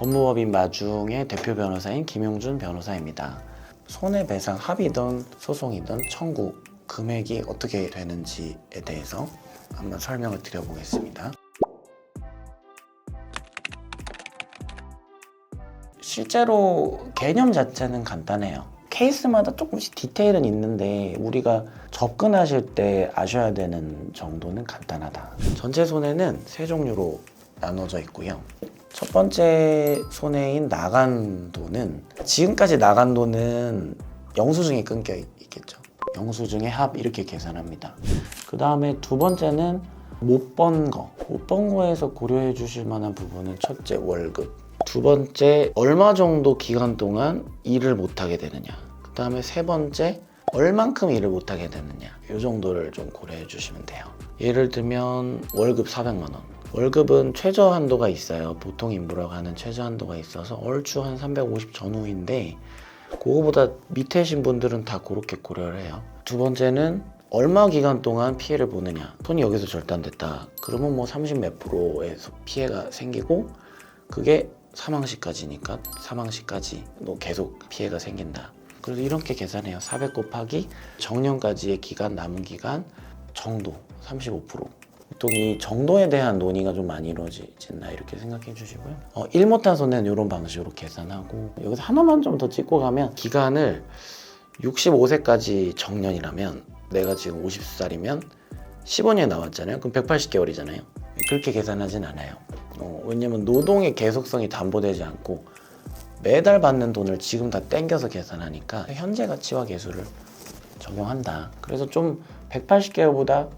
법무법인 마중의 대표 변호사인 김용준 변호사입니다. 손해배상 합의든 소송이든 청구 금액이 어떻게 되는지에 대해서 한번 설명을 드려보겠습니다. 실제로 개념 자체는 간단해요. 케이스마다 조금씩 디테일은 있는데 우리가 접근하실 때 아셔야 되는 정도는 간단하다. 전체 손해는 세 종류로 나눠져 있고요. 첫 번째 손해인 나간 돈은 지금까지 나간 돈은 영수증이 끊겨 있- 있겠죠. 영수증의 합 이렇게 계산합니다. 그 다음에 두 번째는 못 번 거. 못 번 거에서 고려해 주실 만한 부분은 첫째 월급. 두 번째 얼마 정도 기간 동안 일을 못 하게 되느냐. 그 다음에 세 번째 얼만큼 일을 못 하게 되느냐. 이 정도를 좀 고려해 주시면 돼요. 예를 들면 월급 400만 원. 월급은 최저 한도가 있어요. 보통 인부라고 하는 최저 한도가 있어서 얼추 한 350 전후인데 그거보다 밑에신 분들은 다 그렇게 고려를 해요. 두 번째는 얼마 기간 동안 피해를 보느냐. 손이 여기서 절단됐다. 그러면 뭐 30 몇 프로의 피해가 생기고 그게 사망 시까지니까 사망 시까지 또 계속 피해가 생긴다. 그래서 이렇게 계산해요. 400 곱하기 정년까지의 기간 남은 기간 정도 35%. 보통 이 정도에 대한 논의가 좀 많이 이루어지나 이렇게 생각해 주시고요. 어, 일 못한 손해는 이런 방식으로 계산하고 여기서 하나만 좀 더 찍고 가면 기간을 65세까지 정년이라면 내가 지금 50살이면 15년 나왔잖아요. 그럼 180개월이잖아요. 그렇게 계산하진 않아요. 어, 왜냐면 노동의 계속성이 담보되지 않고 매달 받는 돈을 지금 다 땡겨서 계산하니까 현재 가치와 계수를 적용한다. 그래서 좀 180개월보다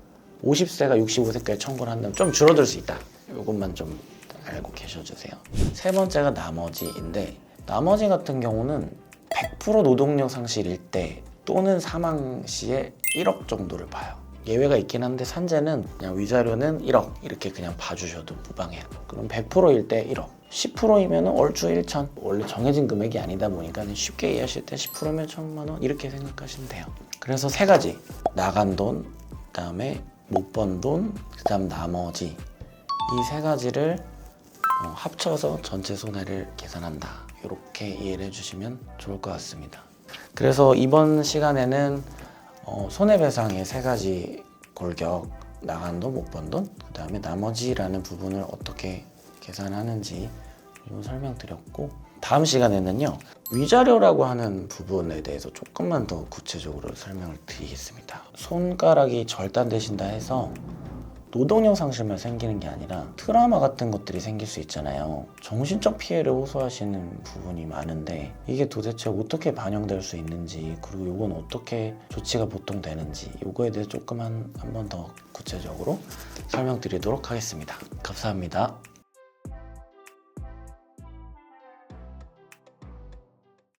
50세가 65세까지 청구를 한다면 좀 줄어들 수 있다. 이것만 좀 알고 계셔주세요. 세 번째가 나머지인데 나머지 같은 경우는 100% 노동력 상실일 때 또는 사망 시에 1억 정도를 봐요. 예외가 있긴 한데 산재는 그냥 위자료는 1억 이렇게 그냥 봐주셔도 무방해요. 그럼 100%일 때 1억. 10%이면 얼추 1천. 원래 정해진 금액이 아니다 보니까 쉽게 이해하실 때 10%면 1천만 원 이렇게 생각하시면 돼요. 그래서 세 가지. 나간 돈, 그다음에 못 번 돈, 그 다음 나머지 이 세 가지를 어, 합쳐서 전체 손해를 계산한다. 이렇게 이해를 해주시면 좋을 것 같습니다. 그래서 이번 시간에는 어, 손해배상의 세 가지 골격, 나간 돈, 못 번 돈, 그 다음에 나머지라는 부분을 어떻게 계산하는지 좀 설명드렸고 다음 시간에는요 위자료라고 하는 부분에 대해서 조금만 더 구체적으로 설명을 드리겠습니다. 손가락이 절단되신다 해서 노동력 상실만 생기는 게 아니라 트라우마 같은 것들이 생길 수 있잖아요. 정신적 피해를 호소하시는 부분이 많은데 이게 도대체 어떻게 반영될 수 있는지 그리고 이건 어떻게 조치가 보통 되는지 이거에 대해 조금 한번더 구체적으로 설명드리도록 하겠습니다. 감사합니다.